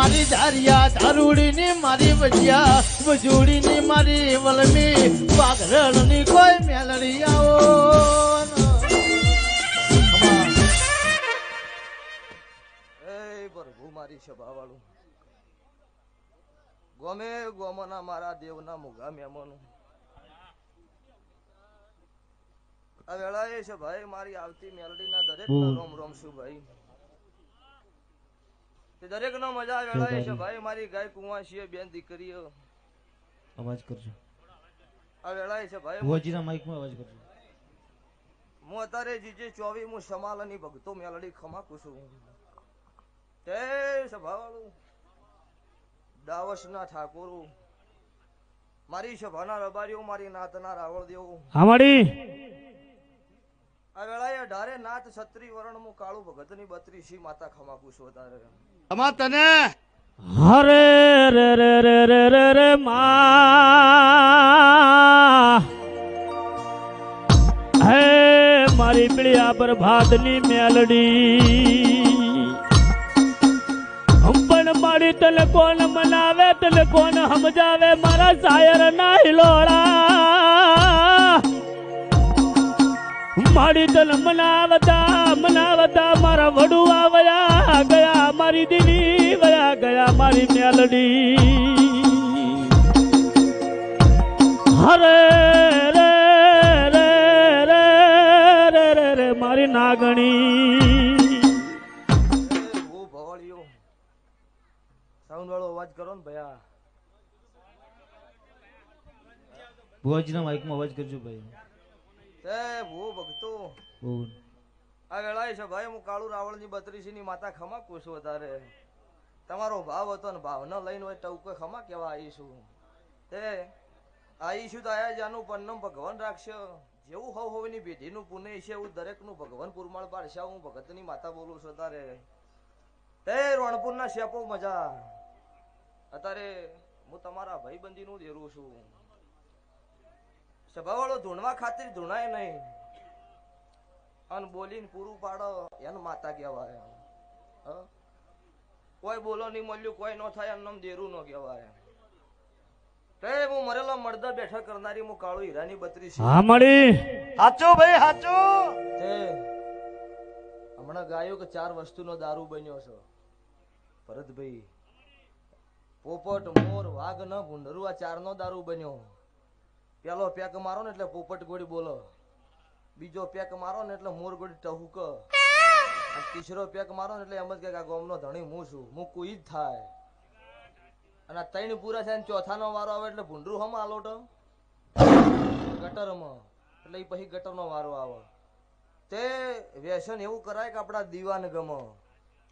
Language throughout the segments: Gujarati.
મારી ધારિયા ધારુડીની મારી વજિયા વજુડીની મારી વલમી વાઘરણની કોઈ મેલડી આવો મારી સભા વાળું ગમે ગોમના મારા દેવના મોઘા મેમોનું આ વેળાએ છે ભાઈ મારી આવતી મેલડીના દરેક રોમ રોમ છું ભાઈ? તે દરેક નો મજા વેળાય છે. ભાઈ મારી ગાય કુંવાશીએ બેન દીકરીઓ. અવાજ કરજો. આ વેળાય છે ભાઈ ભુવાજીના માઇકમાં અવાજ કરજો. હું અત્યારે જીજે ચોવી હું સમાલની ભક્તો મેલડી ખમાકું છું. તે સભાવાળું દાવસના ઠાકોરો મારી સભાના રબારીઓ મારી નાતના રાવળ દેવો હામાડી આ વેળાએ અઢારે નાથ છત્રી વરણ હું કાળું ભગતની બત્રી સી માતા ખમાકું છું અત્યારે. અમાર તને હરે રે રે રે રે રે રે મા. હે મારી પીળિયા ભાતની મેલડી. પણ મારી તને કોણ મનાવે, તને કોણ સમજાવે મારા શાયર ના હિલોળા. મારી તલ મનાવતા મનાવતા મારા વડુઆ વયા મારી દીની વયા ગયા મારી મેલડી હરે રે રે રે રે રે રે મારી નાગણી એ સાઉન્ડ વાળો અવાજ કરો ને ભયા ભુવાજીના માઇકમાં અવાજ કરજો ભાઈ. તે ભૂ ભક્તો. બોલ. આ વેળાએ છે, ભાઈ, હું કાળુ રાવળની બત્રીસીની માતા ખમા કુશ વધારે. તમારો ભાવ હતો ને ભાવ ન લઈને હોય ટવકે ખમા કેવા આવીશું. તે, આવીશું તો આયા જાનું પન્નમ ભગવાન રાખશે. જેવું હવ હવની પેઢીનું પુણ્ય છે એવું દરેકનું ભગવાન પુરમાળ પાડશે. હું ભગતની માતા બોલું છું અત્યારે તે, રણપુરના શેપો મજા. અત્યારે હું તમારા ભાઈબંધીનું દેરું છું. સભાવાળો ધૂણવા ખાતર ધૂણાય નહીં. અને બોલીને પૂરું પાડો એને માતા કહેવાય. કોઈ બોલો નહીં મળ્યું કોઈ ન થાય એનું દેરું ન કહેવાય. તે હું મરેલો મળદા બેઠા કરનારી હું કાળુ હીરાની બત્રી છે. હા મળી. હાચું ભાઈ હાચું. તે હમણાં ગાયો કે ચાર વસ્તુનો દારૂ બન્યો છે. ભરતભાઈ પોપટ મોર વાઘ ન ભૂંડરું આ ચારનો દારૂ બન્યો. પેલો પેક મારો ને એટલે પોપટ ગોળી બોલો. બીજો પેક મારો ને એટલે મોરગોડી ટહુક. તીસરો પેક મારો ને એટલે એમ જ કે આ ગોમનો ધણી હું છું મૂકું ઈ જ થાય. અને ત્રણ પૂરા થાય ને ચોથાનો વારો આવે એટલે ભૂંડરું હમ આલોટ. ગટરમાં. એટલે એ પછી ગટરનો વારો આવે. તે વ્યસન એવું કરાય કે આપણા દીવાને ગમે.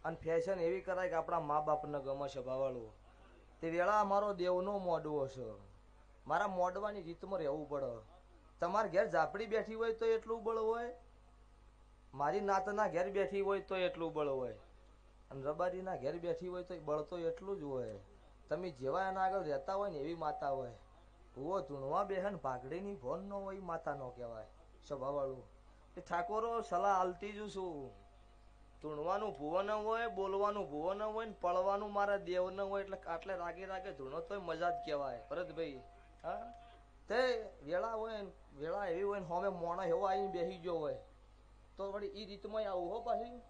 અને ફેશન એવી કરાય કે આપણા મા બાપને ગમે સ્વભાવવાળું. તે વેળા અમારો દેવનો મોડવો છે. મારા મોડવાની રીતમાં રહેવું પડે. તમારા ઘેર ઝાપડી બેઠી હોય તો એટલું બળ હોય? મારી નાતના ઘેર બેઠી હોય તો એટલું બળ હોય. અને રબારીના ઘેર બેઠી હોય તો બળ તો એટલું જ હોય. તમે જેવા એના આગળ રહેતા હોય ને એવી માતા હોય. ભૂવો ધૂણવા બેહન ભાગડીની ભોન ન હોય માતા નો કહેવાય. સ્વભાવવાળું. એ ઠાકોરો સલાહ આલતી જ છું. ધૂણવાનું ભૂવો ન હોય, બોલવાનું ભુવન હોય ને પડવાનું મારા દેવ ન હોય એટલે આટલે રાગે રાગે ધૂણો તોય મજા જ કહેવાય. ભરતભાઈ હા? તે વેળા હોય ને, વેળા એવી હોય ને, હોમે મોણા એવો આવીને બેસી ગયો હોય. તો વળી એ રીતમાં આવું હો પાછી.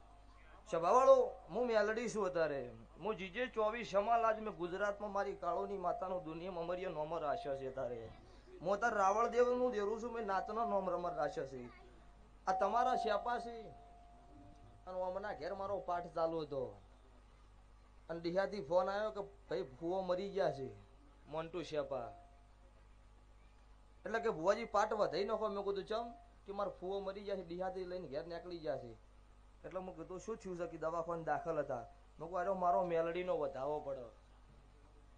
સભાવાળો, હું મેલડી છું અત્યારે. હું જીજે ચોવીસ સમાલ આજ મેં ગુજરાતમાં મારી કાળોની માતાનું દુનિયામાં અમરિય નોમર રાખ્યો છે તારે. હું અત્યારે રાવળ દેવનું દેરું છું, મેં નાતનો નોમ રમર રાખ્યો છે. આ તમારા શ્યાપા છે. અને હમણાં ઘેર મારો પાઠ ચાલુ હતો. અને દિહાથી ફોન આવ્યો કે, ભાઈ, ભૂવો મરી ગયા છે. મોન્ટુ શ્યાપા. એટલે કે ભુવાજી પાટ વધાઈ નાખો મેં કીધું, ચમ, કે મારો ફૂવો મરી છે ડીહાથી લઈને ઘેર નીકળી જાય છે. એટલે મેં કીધું, શું થયું છે કે દવાખાને દાખલ હતા? મેં કહું અરે, મારો મેલડીનો વધાવો પડે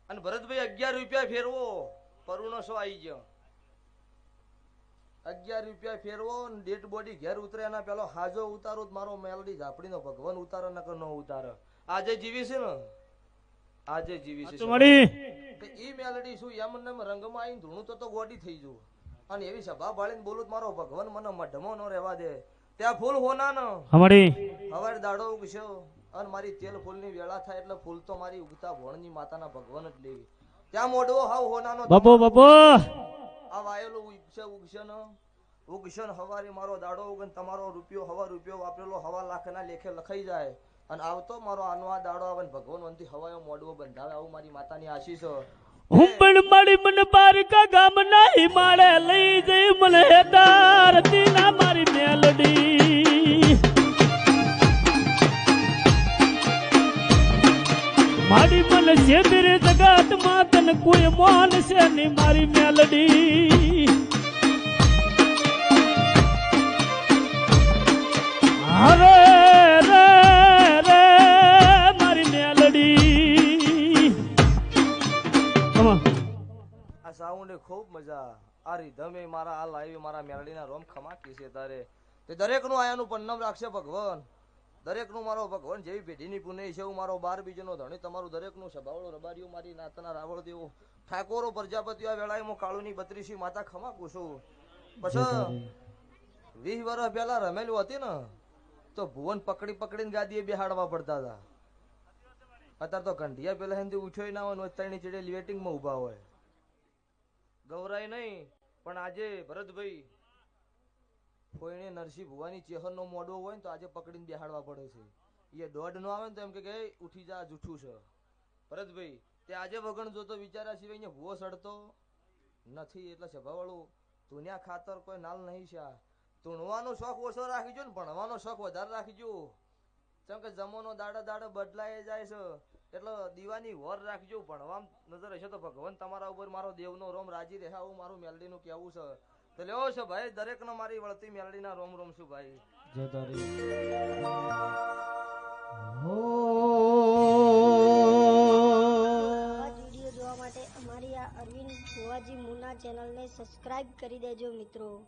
અને ભરતભાઈ અગિયાર રૂપિયા ફેરવો, પરુણો શો આવી ગયો. અગિયાર રૂપિયા ફેરવો ને ડેડ બોડી ઘેર ઉતરે એના પેલો હાજો ઉતારો મારો મેલડી ઝાપડીનો ભગવાન ઉતારે નકર ન ઉતારો. આજે જીવી છે ને? આજે જીવી છે મળી. કે ઈ મેલડી શું યમનમ રંગમાં આવીને ધૂણું તો તો ગોડી થઈ જવું અને એવી સભા ભાળીને બોલું મારો ભગવાન મને મઢમો ન રહેવા દે. ત્યાં ફૂલ હોના ન હમડી હવાર દાડો ઉગશો અને મારી તેલ ફૂલની વેળા થાય એટલે ફૂલ તો મારી ઉગતા ભોણની માતાના ભગવાન જ લેવી. ત્યાં મોઢવો હાવ હોનાનો બબો બબો આ વાયેલું ઉગશે ઉગશે ને. ઉગશે ને હવારે મારો દાડો ઉગન તમારો રૂપિયો હવા રૂપિયો વાપરેલો હવા લાખના લેખે લખાઈ જાય. અને આવતો મારો આનો આ આવે ને ભગવાન વંતી હવાયો મોડવો બંધાવે, આવું મારી માતાની આશીષ. હું પણ મારી મન પારકા ગામ ના હિમાળે લઈ જઈ, મને હેતારતી ના મારી મેલડી. મારી મન શેબીર જગાતમાં તને કોઈ મોન છે નહીં મારી મેલડી. અરે આ સાઉન્ડે ખૂબ મજા. આ રીધમે મારા, આ લાઈવ મારા મેરડીના રોમ ખમાકી છે તારે. તે દરેકનું આયાનું પન્નમ રાખશે ભગવાન. દરેકનું મારો ભગવાન જેવી પેઢીની પુનઃ છે હું મારો બાર બીજનો ધણી, તમારું દરેકનું સભાવળો રબારીઓ, મારી નાતના રાવળ દેવો. ઠાકોરો, પ્રજાપતિઓ, આ વેળાએ હું કાળુની બત્રીસી માતા ખમાકું છું. પછી વીસ વર્ષ પહેલા રમેલું હતી ને, તો ભુવન પકડી પકડીને ગાદીએ બેહાડવા પડતા હતા. અત્યારે તો ઘંટિયા પેલા હેનથી ઉઠ્યો ના હોય અત્યારની ચડે વેટિંગમાં ઊભા હોય. ગૌરાય નહીં, પણ આજે ભરતભાઈ કોઈને નરસિંહ ભુવાની ચેહરનો મોડો હોય ને તો આજે પકડીને બેહાડવા પડે છે. એ દોઢ નો આવે ને તો એમ કે ઉઠી જા જૂઠું છે. ભરતભાઈ, તે આજે વગણ જોતો વિચાર્યા સિવાય અહીંયા ભૂવો સડતો નથી એટલે સભાવાળું, તુન્યા ખાતર કોઈ નાલ નહીં છે આ. તુણવાનો શોખ ઓછો રાખીજો ને ભણવાનો શોખ વધારે રાખીજો. કેમ કે જમોનો દાડો દાડો બદલાય જાય છે એટલે દીવાની વર રાખજો ભણવામ નજર હશે તો ભગવાન તમારા ઉપર મારો દેવનો રોમ રાજી રહે આવું મારું મેલડીનું કહેવું છે. તો લેવો છે ભાઈ દરેકનો મારી વળતી મેલડીના રોમ રોમ છું ભાઈ જોવા માટે અમારી આ અરવિંદ ભુવાજી મુના ચેનલને સબસ્ક્રાઇબ કરી દેજો મિત્રો.